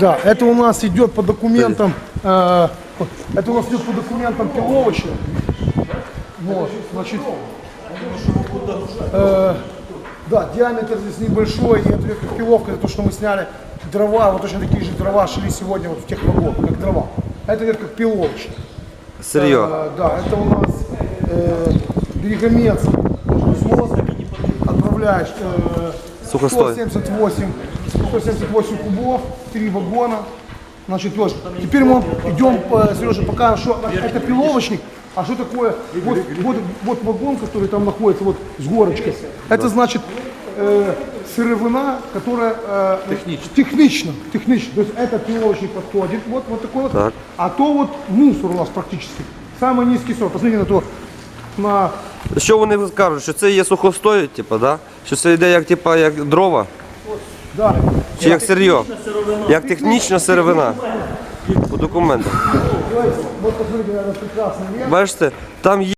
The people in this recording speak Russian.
Да, это у нас идет по документам, э, это у нас идет по документам пиловочных. Вот, значит, э, да, диаметр здесь небольшой, и это как пиловка, это то, что мы сняли дрова, вот точно такие же дрова шли сегодня вот в тех вагонах, как дрова. Это идет как пиловочный. Сырье. Э, да, это у нас э, берегомец, отправляешь э, Сухостой. 178, 178 кубов, три вагона. Значит, Леш, теперь мы идем, Сережа, пока что это пиловочник, а что такое, вот, вот, вот вагон, который там находится, вот с горочкой, это значит э, сыровина, которая э, технично, технично, то есть этот пиловочник подходит, вот, вот такой вот, Так. а то вот мусор у нас практически, самый низкий сорт, посмотрите на то, на Що вони кажуть, що це є сухостой, типу, да? Що це йде як, типу, як дрова, да, чи як сир'є, як технічна сировина. По документах. Бачите, там є.